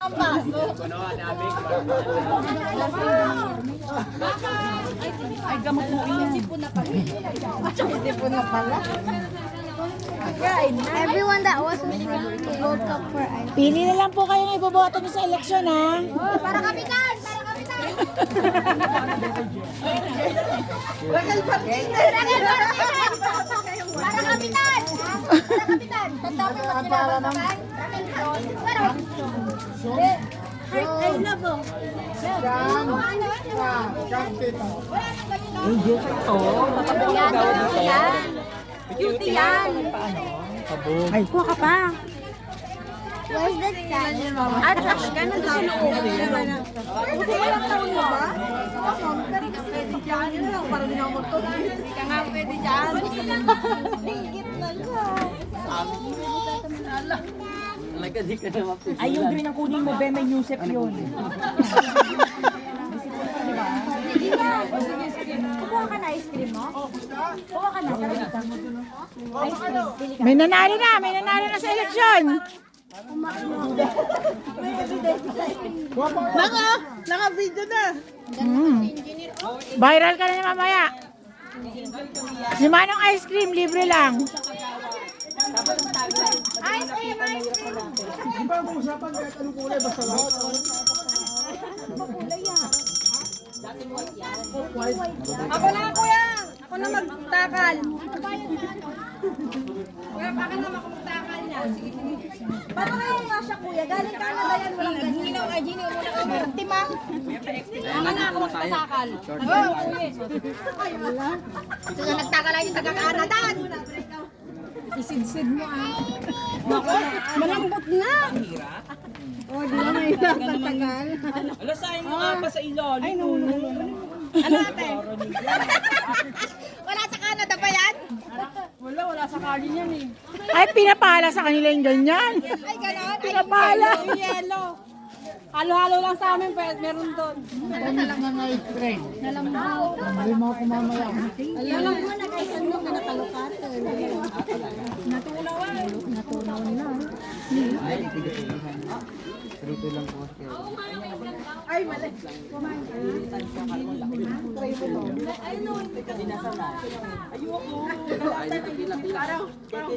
Ay, gamot mo yun. Sipon na pala. Sipon na pala. Everyone that was vote up for. Pili na lang po kayo na iboboto niyo sa eleksyon, ha? Para! Para kapitan! Ragal Martinez! Ragal Martinez! Para kapitan! Para kapitan! Tatapos sila ba? Pero... Ay, labo. Yan, yan, yan. Cute yan. Ay, kuha ka pa. Where's the stand? At Josh, ganun sa loob. Buti walang taon mo ba? Ako, pero kasi pwede dyan. Yun lang, parang hindi ako magtuloy. Hindi ka nga pwede dyan. Hingit na siya. Ay, yung green ang kunin mo, Ben, may Yusef yun. Kukuha ka na ice cream mo? Kukuha ka na. Ka. May nanalo na, may nanalo na sa eleksyon. Naka, naka-video na. Mm. Viral ka na ni mamaya. Si Manong ice cream, libre lang. Ice cream, ice cream. Ako na, kuya. Ako na magtakal. Kuya, baka na magtakal niya. Paano kayo nga siya, kuya? Galing ka na ba yan? Walang ganyan. Ginaw ka, Gini. Muna ka mo. Timang. Ako na ako. Oh. Ay, wala. Ito na nagtakal ay yung taga-Kanadan. Isidsid mo ah. Malambot na. Oh, di ba may tagal? Ala, sayang mo nga pa sa ilalim. Ay, no, no, no. Ano ate? Wala sa Canada ba yan? Wala, sa kalin yan eh. Ay, pinapala sa kanila yung ganyan. Ay, gano'n. Ay, Pinapala. Yung yellow. Halo-halo lang sa amin, pero meron doon. Alam mo, nag-isan mo ka nakalukatan. Natunaw na. Ay, mali. Ayoko. Parang, parang.